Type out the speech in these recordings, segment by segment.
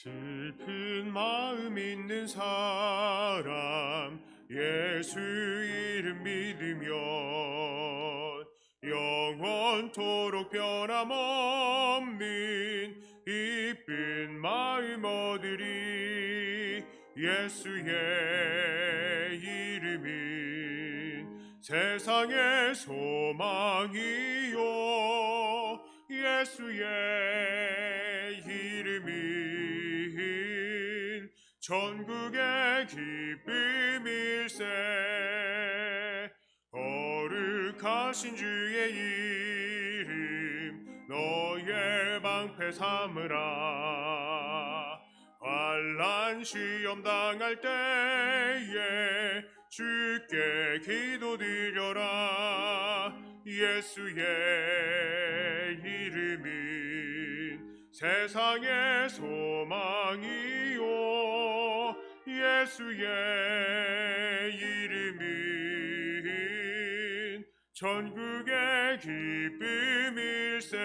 슬픈 마음 있는 사람 예수 이름 믿으면 영원토록 변함없는 이쁜 마음 얻으리 예수의 이름은 세상의 소망이요. 예수의 이름은 전국의 기쁨일세. 거룩하신 주의 이름 너의 방패 삼으라 환란 시험 당할 때에 주께 기도드려라. 예수의 이름은 세상의 소망이요. 예수의 이름은 전국의 기쁨일세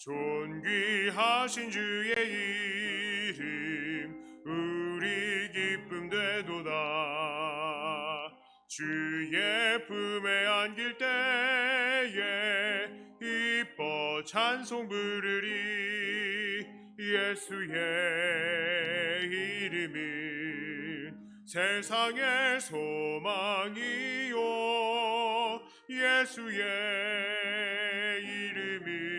존귀하신 주의 이름 우리 기쁨 되도다. 주의 품에 안길 때에 이뻐 찬송 부르리. 예수의 이름은 세상의 소망이요. 예수의 이름은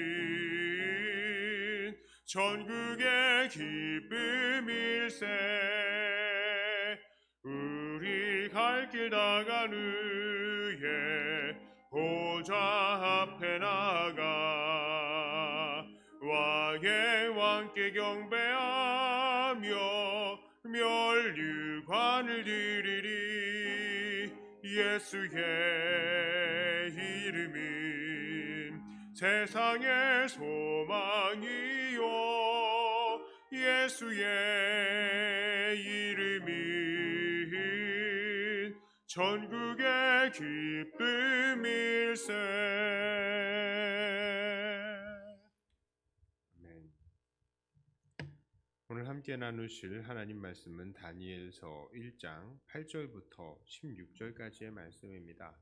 전국의 기쁨일세. 우리 갈길 다간 후에 보좌 앞에 나가. 왕의 왕께 경배하며 멸류관을 드리리. 예수의 이름은 세상의 소망이요 예수의 이름은 전국의 기쁨일세 아멘. 오늘 함께 나누실 하나님 말씀은 다니엘서 1장 8절부터 16절까지의 말씀입니다.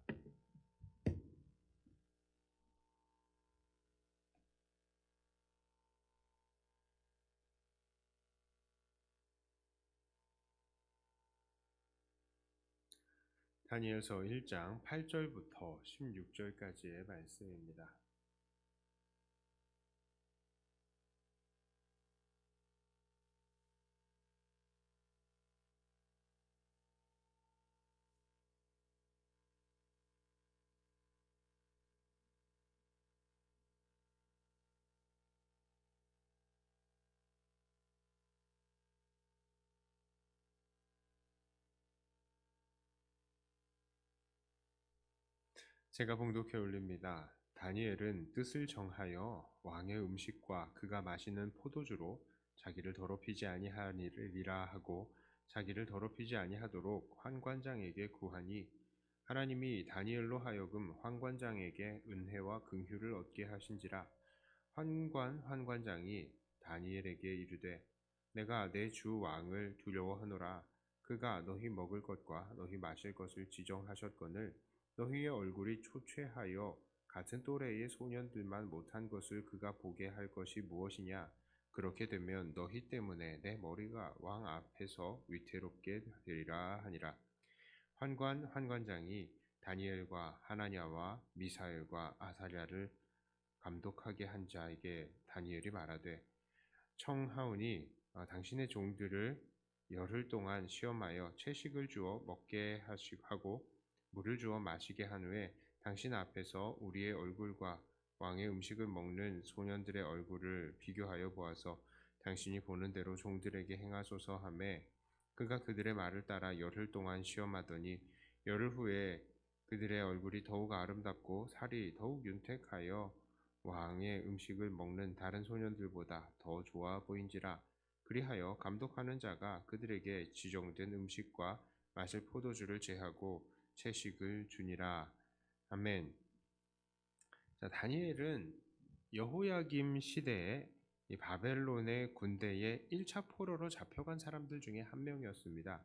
다니엘서 1장 8절부터 16절까지의 말씀입니다. 제가 봉독해 올립니다. 다니엘은 뜻을 정하여 왕의 음식과 그가 마시는 포도주로 자기를 더럽히지 아니하리라 하고 자기를 더럽히지 아니하도록 환관장에게 구하니 하나님이 다니엘로 하여금 환관장에게 은혜와 긍휼을 얻게 하신지라 환관 환관장이 다니엘에게 이르되 내가 내 주 왕을 두려워하노라 그가 너희 먹을 것과 너희 마실 것을 지정하셨거늘 너희의 얼굴이 초췌하여 같은 또래의 소년들만 못한 것을 그가 보게 할 것이 무엇이냐? 그렇게 되면 너희 때문에 내 머리가 왕 앞에서 위태롭게 되리라 하니라. 환관 환관장이 다니엘과 하나냐와 미사엘과 아사랴를 감독하게 한 자에게 다니엘이 말하되 청하오니 아, 당신의 종들을 열흘 동안 시험하여 채식을 주어 먹게 하시고 물을 주어 마시게 한 후에 당신 앞에서 우리의 얼굴과 왕의 음식을 먹는 소년들의 얼굴을 비교하여 보아서 당신이 보는 대로 종들에게 행하소서 하매 그가 그들의 말을 따라 열흘 동안 시험하더니 열흘 후에 그들의 얼굴이 더욱 아름답고 살이 더욱 윤택하여 왕의 음식을 먹는 다른 소년들보다 더 좋아 보인지라 그리하여 감독하는 자가 그들에게 지정된 음식과 마실 포도주를 제하고 채식을 주니라 아멘. 자 다니엘은 여호야김 시대에 이 바벨론의 군대에 1차 포로로 잡혀간 사람들 중에 한 명이었습니다.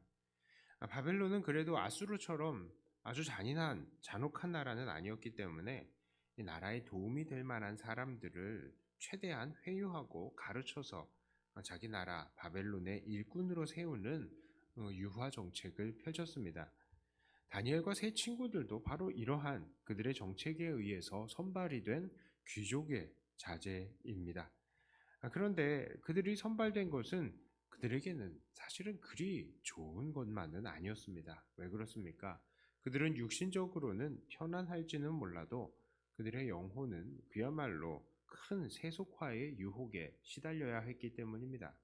아, 바벨론은 그래도 아수르처럼 아주 잔인한 잔혹한 나라는 아니었기 때문에 이 나라에 도움이 될 만한 사람들을 최대한 회유하고 가르쳐서 어, 자기 나라 바벨론의 일꾼으로 세우는 어, 유화 정책을 펼쳤습니다. 다니엘과 세 친구들도 바로 이러한 그들의 정책에 의해서 선발이 된 귀족의 자제입니다. 아, 그런데 그들이 선발된 것은 그들에게는 사실은 그리 좋은 것만은 아니었습니다. 왜 그렇습니까? 그들은 육신적으로는 편안할지는 몰라도 그들의 영혼은 그야말로 큰 세속화의 유혹에 시달려야 했기 때문입니다.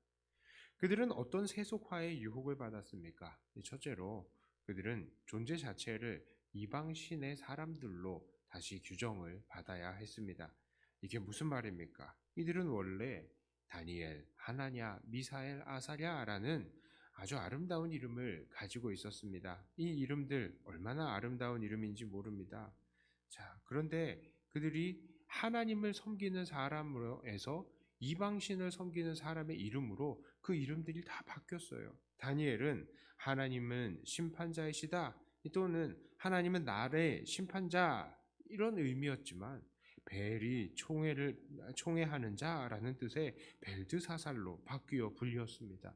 그들은 어떤 세속화의 유혹을 받았습니까? 첫째로 그들은 존재 자체를 이방 신의 사람들로 다시 규정을 받아야 했습니다. 이게 무슨 말입니까? 이들은 원래 다니엘, 하나냐, 미사엘, 아사랴라는 아주 아름다운 이름을 가지고 있었습니다. 이 이름들 얼마나 아름다운 이름인지 모릅니다. 자, 그런데 그들이 하나님을 섬기는 사람으로 해서 이방신을 섬기는 사람의 이름으로 그 이름들이 다 바뀌었어요. 다니엘은 하나님은 심판자이시다 또는 하나님은 나의 심판자 이런 의미였지만 벨이 총회를 총회하는 자라는 뜻의 벨드사살로 바뀌어 불렸습니다.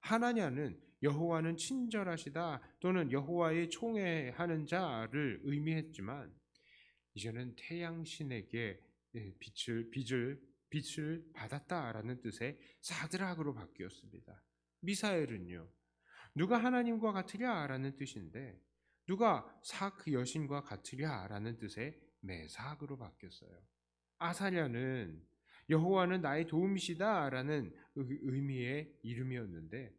하나냐는 여호와는 친절하시다 또는 여호와의 총회하는 자를 의미했지만 이제는 태양신에게 예, 빛을 빛을 빛을 받았다라는 뜻의 사드락으로 바뀌었습니다. 미사엘은요. 누가 하나님과 같으랴라는 뜻인데 누가 사그 여신과 같으랴라는 뜻의 메삭으로 바뀌었어요. 아사랴는 여호와는 나의 도움이시다라는 의미의 이름이었는데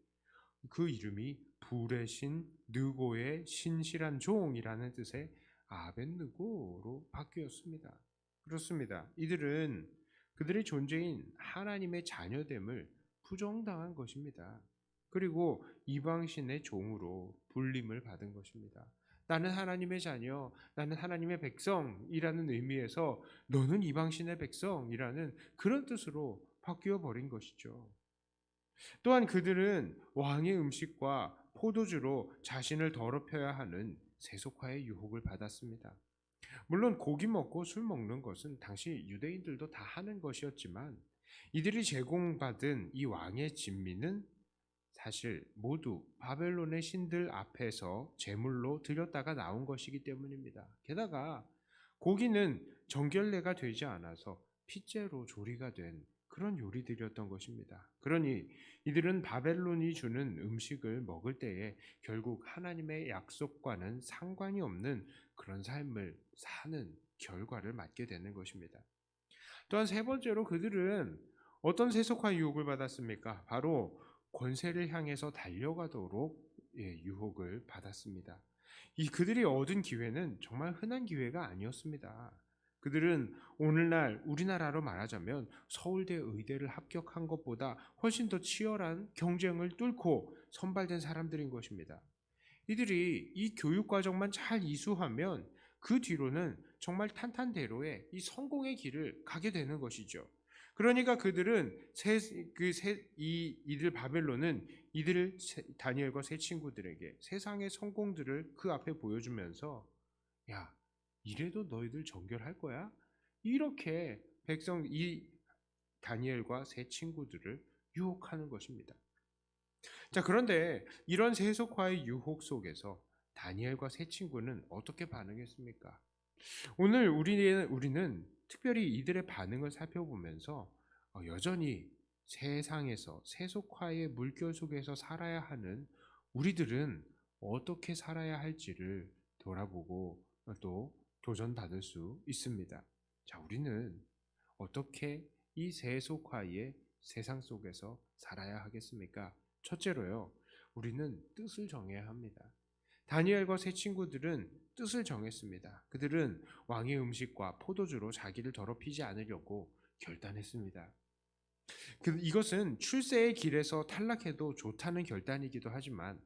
그 이름이 불의 신 느고의 신실한 종이라는 뜻의 아벤느고로 바뀌었습니다. 그렇습니다. 이들은 그들의 존재인 하나님의 자녀됨을 부정당한 것입니다. 그리고 이방신의 종으로 불림을 받은 것입니다. 나는 하나님의 자녀, 나는 하나님의 백성이라는 의미에서 너는 이방신의 백성이라는 그런 뜻으로 바뀌어 버린 것이죠. 또한 그들은 왕의 음식과 포도주로 자신을 더럽혀야 하는 세속화의 유혹을 받았습니다. 물론 고기 먹고 술 먹는 것은 당시 유대인들도 다 하는 것이었지만 이들이 제공받은 이 왕의 진미는 사실 모두 바벨론의 신들 앞에서 제물로 드렸다가 나온 것이기 때문입니다. 게다가 고기는 정결례가 되지 않아서 핏째로 조리가 된 그런 요리들이었던 것입니다. 그러니 이들은 바벨론이 주는 음식을 먹을 때에 결국 하나님의 약속과는 상관이 없는 그런 삶을 사는 결과를 맞게 되는 것입니다. 또한 세 번째로 그들은 어떤 세속화 유혹을 받았습니까? 바로 권세를 향해서 달려가도록 예, 유혹을 받았습니다. 이 그들이 얻은 기회는 정말 흔한 기회가 아니었습니다. 그들은 오늘날 우리나라로 말하자면 서울대 의대를 합격한 것보다 훨씬 더 치열한 경쟁을 뚫고 선발된 사람들인 것입니다. 이들이 이 교육 과정만 잘 이수하면 그 뒤로는 정말 탄탄대로의 이 성공의 길을 가게 되는 것이죠. 그러니까 그들은 그이 이들 바벨론은 이들을 세- 다니엘과 세 친구들에게 세상의 성공들을 그 앞에 보여주면서 야 이래도 너희들 정결할 거야? 이렇게 백성 이 다니엘과 세 친구들을 유혹하는 것입니다. 자 그런데 이런 세속화의 유혹 속에서 다니엘과 세 친구는 어떻게 반응했습니까? 오늘 우리는 우리는 특별히 이들의 반응을 살펴보면서 어, 여전히 세상에서 세속화의 물결 속에서 살아야 하는 우리들은 어떻게 살아야 할지를 돌아보고 또 도전받을 수 있습니다. 자, 우리는 어떻게 이 세속화의 세상 속에서 살아야 하겠습니까? 첫째로요, 우리는 뜻을 정해야 합니다. 다니엘과 세 친구들은 뜻을 정했습니다. 그들은 왕의 음식과 포도주로 자기를 더럽히지 않으려고 결단했습니다. 그 이것은 출세의 길에서 탈락해도 좋다는 결단이기도 하지만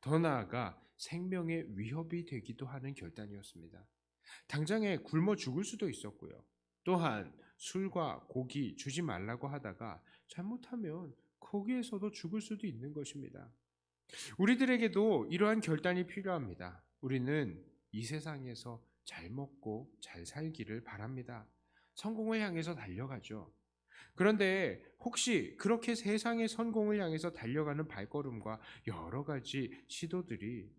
더 나아가 생명의 위협이 되기도 하는 결단이었습니다. 당장에 굶어 죽을 수도 있었고요. 또한 술과 고기 주지 말라고 하다가 잘못하면 거기에서도 죽을 수도 있는 것입니다. 우리들에게도 이러한 결단이 필요합니다. 우리는 이 세상에서 잘 먹고 잘 살기를 바랍니다. 성공을 향해서 달려가죠. 그런데 혹시 그렇게 세상의 성공을 향해서 달려가는 발걸음과 여러 가지 시도들이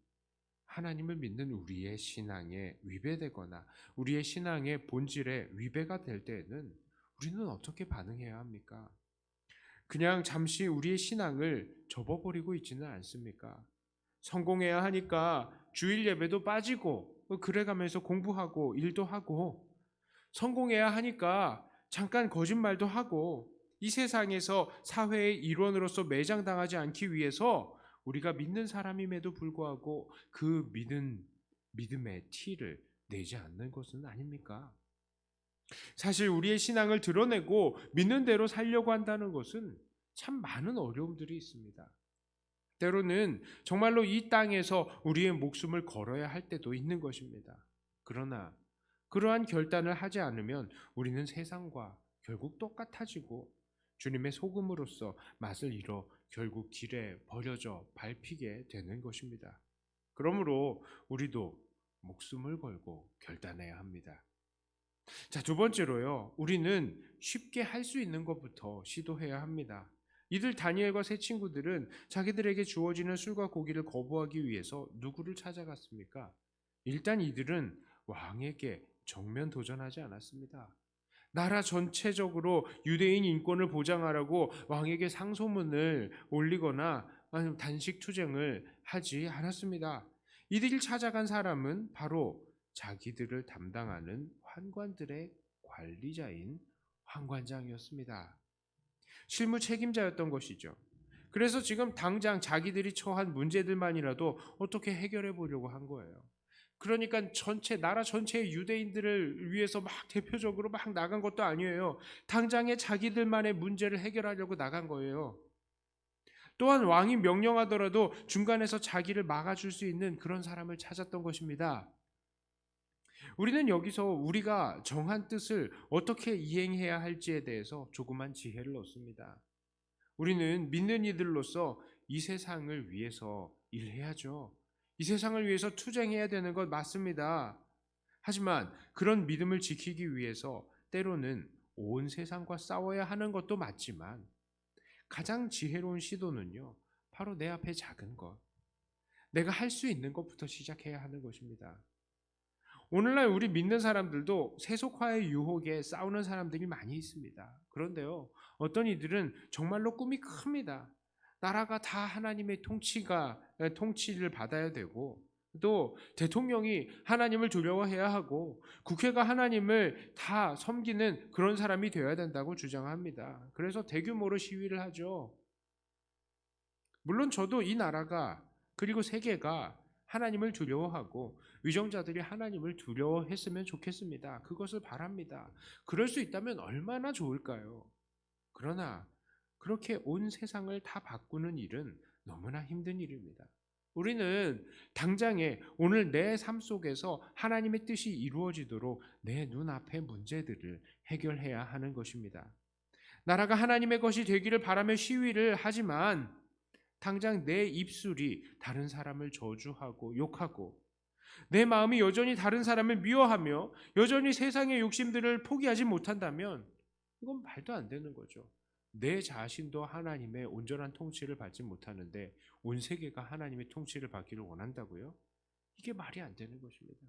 하나님을 믿는 우리의 신앙에 위배되거나 우리의 신앙의 본질에 위배가 될 때에는 우리는 어떻게 반응해야 합니까? 그냥 잠시 우리의 신앙을 접어버리고 있지는 않습니까? 성공해야 하니까 주일 예배도 빠지고 그래가면서 공부하고 일도 하고 성공해야 하니까 잠깐 거짓말도 하고 이 세상에서 사회의 일원으로서 매장당하지 않기 위해서 우리가 믿는 사람임에도 불구하고 그 믿은 믿음의 티를 내지 않는 것은 아닙니까? 사실 우리의 신앙을 드러내고 믿는 대로 살려고 한다는 것은 참 많은 어려움들이 있습니다. 때로는 정말로 이 땅에서 우리의 목숨을 걸어야 할 때도 있는 것입니다. 그러나 그러한 결단을 하지 않으면 우리는 세상과 결국 똑같아지고 주님의 소금으로서 맛을 잃어 결국 길에 버려져 밟히게 되는 것입니다. 그러므로 우리도 목숨을 걸고 결단해야 합니다. 자, 두 번째로요. 우리는 쉽게 할 수 있는 것부터 시도해야 합니다. 이들 다니엘과 세 친구들은 자기들에게 주어지는 술과 고기를 거부하기 위해서 누구를 찾아갔습니까? 일단 이들은 왕에게 정면 도전하지 않았습니다. 나라 전체적으로 유대인 인권을 보장하라고 왕에게 상소문을 올리거나 아니면 단식 투쟁을 하지 않았습니다. 이들이 찾아간 사람은 바로 자기들을 담당하는 환관들의 관리자인 환관장이었습니다. 실무 책임자였던 것이죠. 그래서 지금 당장 자기들이 처한 문제들만이라도 어떻게 해결해 보려고 한 거예요. 그러니까 전체 나라 전체의 유대인들을 위해서 막 대표적으로 막 나간 것도 아니에요. 당장에 자기들만의 문제를 해결하려고 나간 거예요. 또한 왕이 명령하더라도 중간에서 자기를 막아줄 수 있는 그런 사람을 찾았던 것입니다. 우리는 여기서 우리가 정한 뜻을 어떻게 이행해야 할지에 대해서 조그만 지혜를 얻습니다. 우리는 믿는 이들로서 이 세상을 위해서 일해야죠. 이 세상을 위해서 투쟁해야 되는 것 맞습니다. 하지만 그런 믿음을 지키기 위해서 때로는 온 세상과 싸워야 하는 것도 맞지만 가장 지혜로운 시도는요, 바로 내 앞에 작은 것, 내가 할 수 있는 것부터 시작해야 하는 것입니다. 오늘날 우리 믿는 사람들도 세속화의 유혹에 싸우는 사람들이 많이 있습니다. 그런데요, 어떤 이들은 정말로 꿈이 큽니다. 나라가 다 하나님의 통치가 통치를 받아야 되고 또 대통령이 하나님을 두려워해야 하고 국회가 하나님을 다 섬기는 그런 사람이 되어야 된다고 주장합니다. 그래서 대규모로 시위를 하죠. 물론 저도 이 나라가 그리고 세계가 하나님을 두려워하고 위정자들이 하나님을 두려워했으면 좋겠습니다. 그것을 바랍니다. 그럴 수 있다면 얼마나 좋을까요? 그러나 그렇게 온 세상을 다 바꾸는 일은 너무나 힘든 일입니다. 우리는 당장에 오늘 내 삶 속에서 하나님의 뜻이 이루어지도록 내 눈앞의 문제들을 해결해야 하는 것입니다. 나라가 하나님의 것이 되기를 바라며 시위를 하지만 당장 내 입술이 다른 사람을 저주하고 욕하고 내 마음이 여전히 다른 사람을 미워하며 여전히 세상의 욕심들을 포기하지 못한다면 이건 말도 안 되는 거죠. 내 자신도 하나님의 온전한 통치를 받지 못하는데 온 세계가 하나님의 통치를 받기를 원한다고요? 이게 말이 안 되는 것입니다.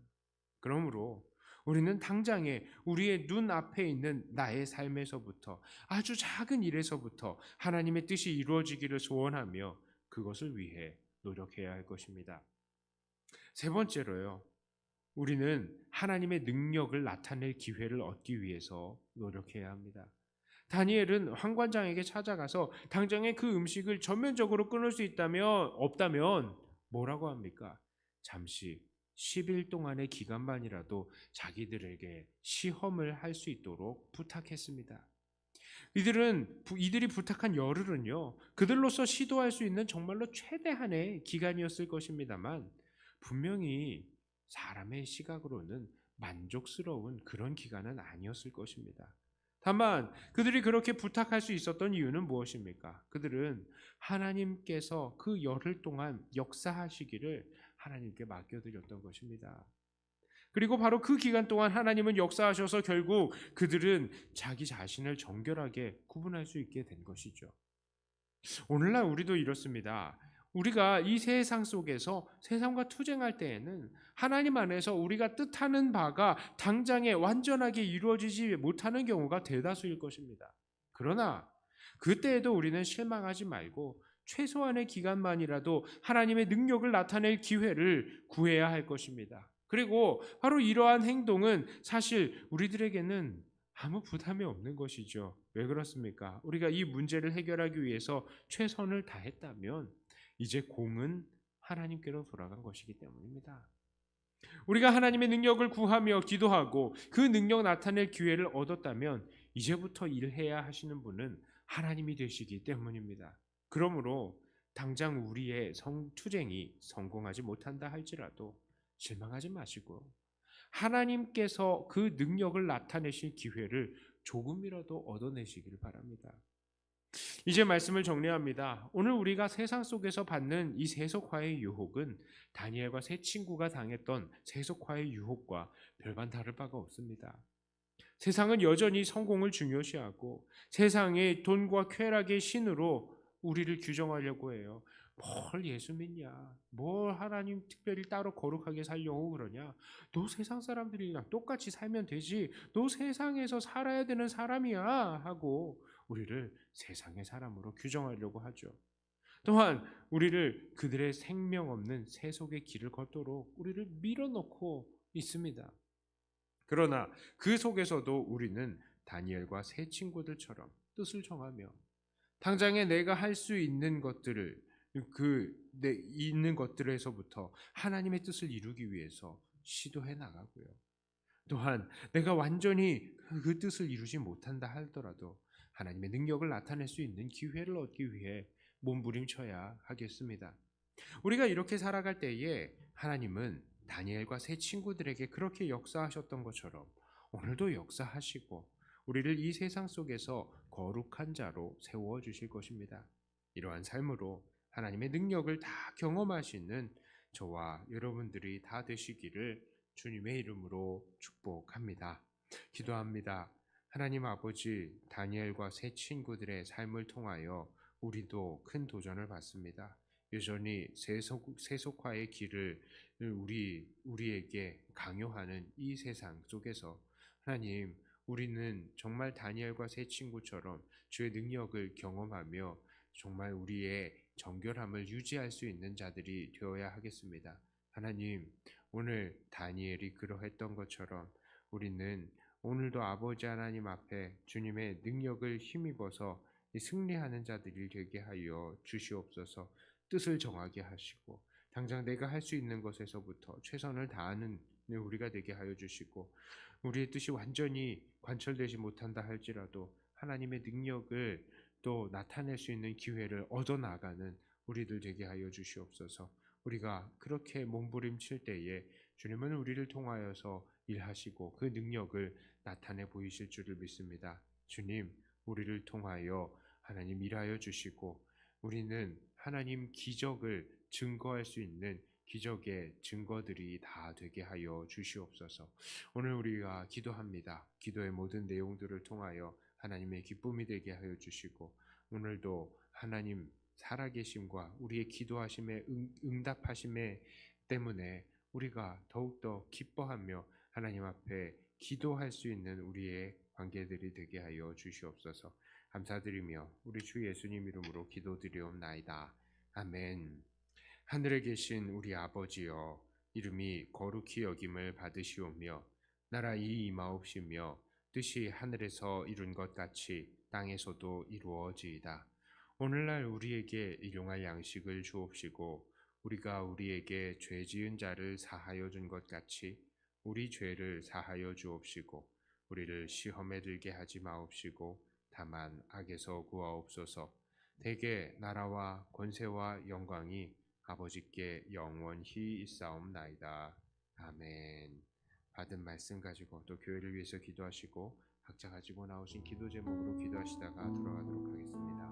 그러므로 우리는 당장에 우리의 눈 앞에 있는 나의 삶에서부터 아주 작은 일에서부터 하나님의 뜻이 이루어지기를 소원하며 그것을 위해 노력해야 할 것입니다. 세 번째로요. 우리는 하나님의 능력을 나타낼 기회를 얻기 위해서 노력해야 합니다. 다니엘은 황관장에게 찾아가서 당장에 그 음식을 전면적으로 끊을 수 있다면 없다면 뭐라고 합니까? 잠시 10일 동안의 기간만이라도 자기들에게 시험을 할 수 있도록 부탁했습니다. 이들은 이들이 부탁한 열흘은요 그들로서 시도할 수 있는 정말로 최대한의 기간이었을 것입니다만 분명히 사람의 시각으로는 만족스러운 그런 기간은 아니었을 것입니다. 다만 그들이 그렇게 부탁할 수 있었던 이유는 무엇입니까? 그들은 하나님께서 그 열흘 동안 역사하시기를 하나님께 맡겨드렸던 것입니다. 그리고 바로 그 기간 동안 하나님은 역사하셔서 결국 그들은 자기 자신을 정결하게 구분할 수 있게 된 것이죠. 오늘날 우리도 이렇습니다. 우리가 이 세상 속에서 세상과 투쟁할 때에는 하나님 안에서 우리가 뜻하는 바가 당장에 완전하게 이루어지지 못하는 경우가 대다수일 것입니다. 그러나 그때에도 우리는 실망하지 말고 최소한의 기간만이라도 하나님의 능력을 나타낼 기회를 구해야 할 것입니다. 그리고 바로 이러한 행동은 사실 우리들에게는 아무 부담이 없는 것이죠. 왜 그렇습니까? 우리가 이 문제를 해결하기 위해서 최선을 다했다면 이제 공은 하나님께로 돌아간 것이기 때문입니다. 우리가 하나님의 능력을 구하며 기도하고 그 능력 나타낼 기회를 얻었다면 이제부터 일해야 하시는 분은 하나님이 되시기 때문입니다. 그러므로 당장 우리의 성, 투쟁이 성공하지 못한다 할지라도 실망하지 마시고 하나님께서 그 능력을 나타내실 기회를 조금이라도 얻어내시길 바랍니다. 이제 말씀을 정리합니다. 오늘 우리가 세상 속에서 받는 이 세속화의 유혹은 다니엘과 세 친구가 당했던 세속화의 유혹과 별반 다를 바가 없습니다. 세상은 여전히 성공을 중요시하고 세상의 돈과 쾌락의 신으로 우리를 규정하려고 해요. 뭘 예수 믿냐? 뭘 하나님 특별히 따로 거룩하게 살려고 그러냐? 너 세상 사람들이랑 똑같이 살면 되지. 너 세상에서 살아야 되는 사람이야. 하고 우리를 세상의 사람으로 규정하려고 하죠. 또한 우리를 그들의 생명 없는 세속의 길을 걷도록 우리를 밀어넣고 있습니다. 그러나 그 속에서도 우리는 다니엘과 세 친구들처럼 뜻을 정하며 당장에 내가 할 수 있는 것들을 그 내 있는 것들에서부터 하나님의 뜻을 이루기 위해서 시도해 나가고요. 또한 내가 완전히 그 뜻을 이루지 못한다 하더라도 하나님의 능력을 나타낼 수 있는 기회를 얻기 위해 몸부림쳐야 하겠습니다. 우리가 이렇게 살아갈 때에 하나님은 다니엘과 세 친구들에게 그렇게 역사하셨던 것처럼 오늘도 역사하시고 우리를 이 세상 속에서 거룩한 자로 세워 주실 것입니다. 이러한 삶으로 하나님의 능력을 다 경험하시는 저와 여러분들이 다 되시기를 주님의 이름으로 축복합니다. 기도합니다. 하나님 아버지 다니엘과 세 친구들의 삶을 통하여 우리도 큰 도전을 받습니다. 여전히 세속, 세속화의 길을 우리 우리에게 강요하는 이 세상 속에서 하나님 우리는 정말 다니엘과 세 친구처럼 주의 능력을 경험하며 정말 우리의 정결함을 유지할 수 있는 자들이 되어야 하겠습니다. 하나님, 오늘 다니엘이 그러했던 것처럼 우리는 오늘도 아버지 하나님 앞에 주님의 능력을 힘입어서 승리하는 자들이 되게 하여 주시옵소서 뜻을 정하게 하시고 당장 내가 할 수 있는 것에서부터 최선을 다하는 우리가 되게 하여 주시고 우리의 뜻이 완전히 관철되지 못한다 할지라도 하나님의 능력을 또 나타낼 수 있는 기회를 얻어 나가는 우리들 되게 하여 주시옵소서. 우리가 그렇게 몸부림칠 때에 주님은 우리를 통하여서 일하시고 그 능력을 나타내 보이실 줄을 믿습니다. 주님, 우리를 통하여 하나님 일하여 주시고 우리는 하나님 기적을 증거할 수 있는 기적의 증거들이 다 되게 하여 주시옵소서. 오늘 우리가 기도합니다. 기도의 모든 내용들을 통하여 하나님의 기쁨이 되게 하여 주시고 오늘도 하나님 살아계심과 우리의 기도하심에 응, 응답하심에 때문에 우리가 더욱더 기뻐하며 하나님 앞에 기도할 수 있는 우리의 관계들이 되게 하여 주시옵소서. 감사드리며 우리 주 예수님 이름으로 기도드리옵나이다. 아멘. 하늘에 계신 우리 아버지여 이름이 거룩히 여김을 받으시오며 나라 이 임하옵시며 뜻이 하늘에서 이룬 것 같이 땅에서도 이루어지이다. 오늘날 우리에게 일용할 양식을 주옵시고 우리가 우리에게 죄 지은 자를 사하여 준 것 같이 우리 죄를 사하여 주옵시고 우리를 시험에 들게 하지 마옵시고 다만 악에서 구하옵소서. 대개 나라와 권세와 영광이 아버지께 영원히 있사옵나이다. 아멘. 받은 말씀 가지고 또 교회를 위해서 기도하시고 각자 가지고 나오신 기도 제목으로 기도하시다가 돌아가도록 하겠습니다.